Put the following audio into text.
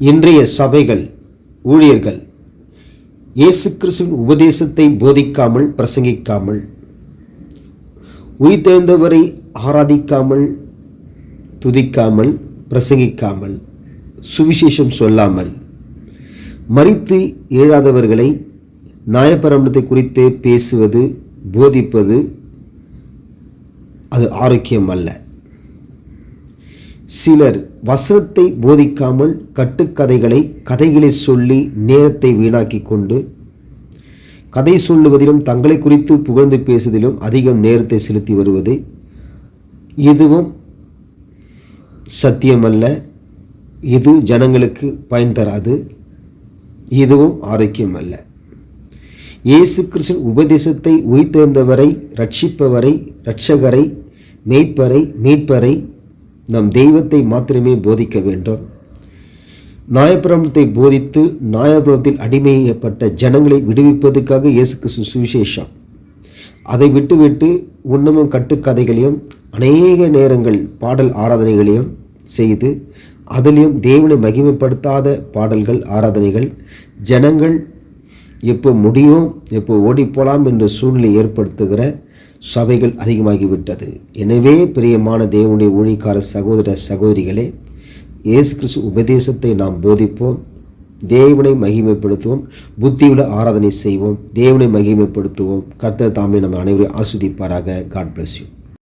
இன்றைய சபைகள் ஊழியர்கள் இயேசு கிறிஸ்துவின் உபதேசத்தை போதிக்காமல் பிரசங்கிக்காமல் உயிர்த்தெழுந்தவரை ஆராதிக்காமல் துதிக்காமல் பிரசங்கிக்காமல் சுவிசேஷம் சொல்லாமல் மறித்து ஏழாதவர்களை நியாயப்பிரமாணத்தை குறித்து பேசுவது போதிப்பது அது ஆரோக்கியம் அல்ல சிலர் வசனத்தை போதிக்காமல் கட்டுக்கதைகளை கதைகளை சொல்லி நேரத்தை வீணாக்கி கொண்டு கதை சொல்லுவதிலும் தங்களை குறித்து புகழ்ந்து பேசுவதிலும் அதிகம் நேரத்தை செலுத்தி வருவது இதுவும் சத்தியமல்ல. இது ஜனங்களுக்கு பயன் தராது. இதுவும் ஆரோக்கியம் அல்ல இயேசு கிறிஸ்துவின் உபதேசத்தை உயிர்த்தெழுந்தவரை ரட்சிப்பவரை இரட்சகரை மெய்ப்பரை மீட்பரை நம் தெய்வத்தை மாத்திரமே போதிக்க வேண்டும். நியாயப்பிரமத்தை போதித்து நாயபுரத்தில் அடிமையப்பட்ட ஜனங்களை விடுவிப்பதற்காக இயேசு கிறிஸ்து சுவிசேஷம். அதை விட்டுவிட்டு உன்னமும் கட்டுக்கதைகளையும் அநேக நேரங்கள் பாடல் ஆராதனைகளையும் செய்து அதிலையும் தேவனை மகிமைப்படுத்தாத பாடல்கள் ஆராதனைகள் ஜனங்கள் எப்போ முடியும் எப்போ ஓடிப்போலாம் என்ற சூழ்நிலை ஏற்படுத்துகிற சபைகள் அதிகமாகிவிட்டது. எனவே பிரியமான தேவனுடைய ஊழிக்கார சகோதர சகோதரிகளே இயேசு கிறிஸ்து உபதேசத்தை நாம் போதிப்போம். தேவனை மகிமைப்படுத்துவோம். புத்தியுள்ள ஆராதனை செய்வோம். தேவனை மகிமைப்படுத்துவோம். கர்த்தர் தாமே நம்ம அனைவரையும் ஆஸ்வதிப்பாராக காட் பிளஸ் யூ